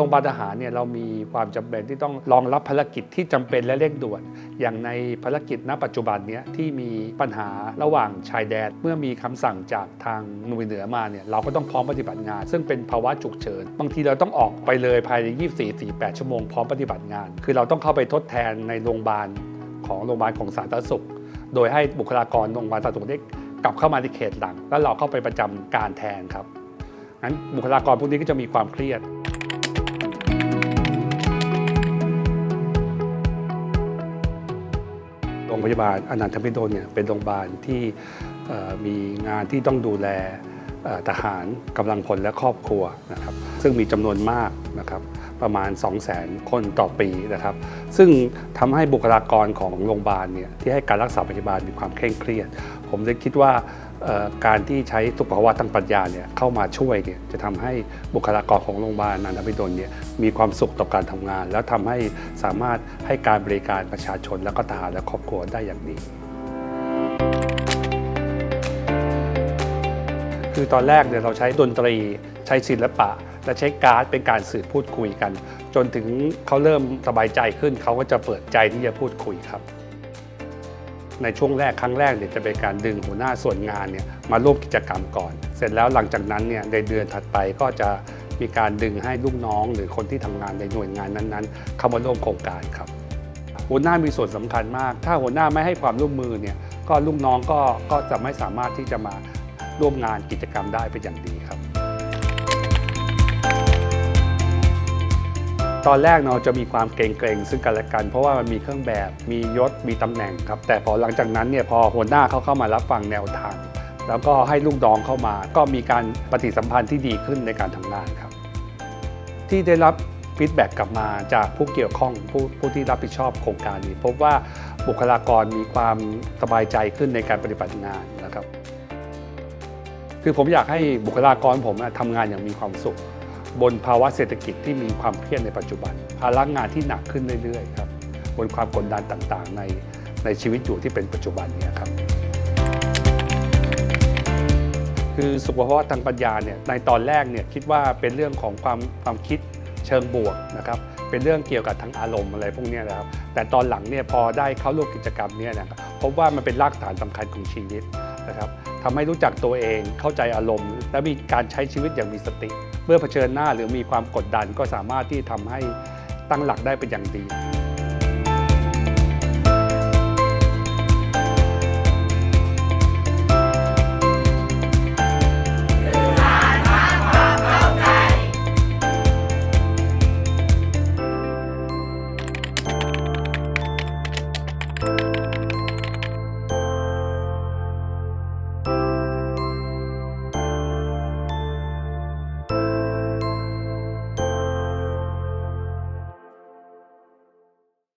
รงพยาบาลทหารเนี่ยเรามีความจำเป็นที่ต้องรองรับภารกิจที่จำเป็นและเร่งด่วน อย่างในภารกิจณปัจจุบันเนี้ยที่มีปัญหาระหว่างชายแดน เมื่อมีคำสั่งจากทางหน่วยเหนือมาเนี่ยเราก็ต้องพร้อมปฏิบัติงาน ซึ่งเป็นภาวะฉุกเฉิน บางทีเราต้องออกไปเลยภายใน 24-48 ชั่วโมงพร้อมปฏิบัติงาน คือเราต้องเข้าไปทดแทนในโรงพยาบาลของโรงพยาบาลของสาธารณสุข โดยให้บุคลากรโรงพยาบาลสาธารณสุขได้กลับเข้ามาในเขตหลัง แล้วเราเข้าไปประจำการแทนครับงั้นบุคลากรพวกนี้ก็จะมีความเครียด โรงพยาบาลอนันทมิโดนเนี่ยเป็นโรงพยาบาลที่มีงานที่ต้องดูแลทหารกำลังพลและครอบครัวนะครับซึ่งมีจำนวนมากนะครับ ประมาณ 2 0 0 0 0 0 คนต่อปีนะครับ ซึ่งทำให้บุคลากรของโรงพยาบาลเนี่ยที่ให้การรักษาพยาบาลมีความเคร่งเครียด ผมเลยคิดว่าการที่ใช้สุขภาวะทางปรัชญาเนี่ยเข้ามาช่วยเนี่ยจะทำให้บุคลากรของโรงพยาบาลนันทมิโดลเนี่ยมีความสุขต่อการทำงาน แล้วทำให้สามารถให้การบริการประชาชนและก็ทหารและครอบครัวได้อย่างดีคือตอนแรกเนี่ยเราใช้ดนตรีใช้ศิลปะ และใช้การ์ดเป็นการสื่อพูดคุยกัน จนถึงเขาเริ่มสบายใจขึ้น เขาก็จะเปิดใจที่จะพูดคุยครับ ในช่วงแรกครั้งแรกเนี่ยจะเป็นการดึงหัวหน้าส่วนงานเนี่ยมาร่วมกิจกรรมก่อน เสร็จแล้วหลังจากนั้นเนี่ยในเดือนถัดไปก็จะมีการดึงให้ลูกน้องหรือคนที่ทำงานในหน่วยงานนั้นๆ เข้ามาร่วมโครงการครับ หัวหน้ามีส่วนสำคัญมาก ถ้าหัวหน้าไม่ให้ความร่วมมือเนี่ยก็ลูกน้องก็ก็จะไม่สามารถที่จะมาร่วมงานกิจกรรมได้เป็นอย่างดีครับ ตอนแรกเราจะมีความเกรงๆซึ่งกันและกัน เพราะว่ามันมีเครื่องแบบมียศมีตำแหน่งครับ แต่พอหลังจากนั้นเนี่ยพอหัวหน้าเขาเข้ามารับฟังแนวทาง แล้วก็ให้ลูกน้องเข้ามา ก็มีการปฏิสัมพันธ์ที่ดีขึ้นในการทำงานครับ ที่ได้รับฟีดแบ็กกลับมาจากผู้เกี่ยวข้องผู้ผู้ที่รับผิดชอบโครงการนี้ พบว่าบุคลากรมีความสบายใจขึ้นในการปฏิบัติงานนะครับ คือผมอยากให้บุคลากรผมอะทำงานอย่างมีความสุข บนภาวะเศรษฐกิจที่มีความเครียดในปัจจุบัน ภาระงานที่หนักขึ้นเรื่อยๆครับบนความกดดันต่างๆ ในในชีวิตอยู่ที่เป็นปัจจุบันเนี้ครับ คือสุขภาวะทางปัญญาเนี่ยในตอนแรกเนี่ยคิดว่าเป็นเรื่องของความความคิดเชิงบวกนะครับเป็นเรื่องเกี่ยวกับทางอารมณ์อะไรพวกนี้นะครับ แต่ตอนหลังเนี่ยพอได้เข้าร่วมกิจกรรมเนี้นะครับพบว่ามันเป็นรากฐานสำคัญของชีวิตนะครับทำให้รู้จักตัวเองเข้าใจอารมณ์ และมีการใช้ชีวิตอย่างมีสติ มื่อเผชิญหน้าหรือมีความกดดันก็สามารถที่ทำให้ตั้งหลักได้เป็นอย่างดี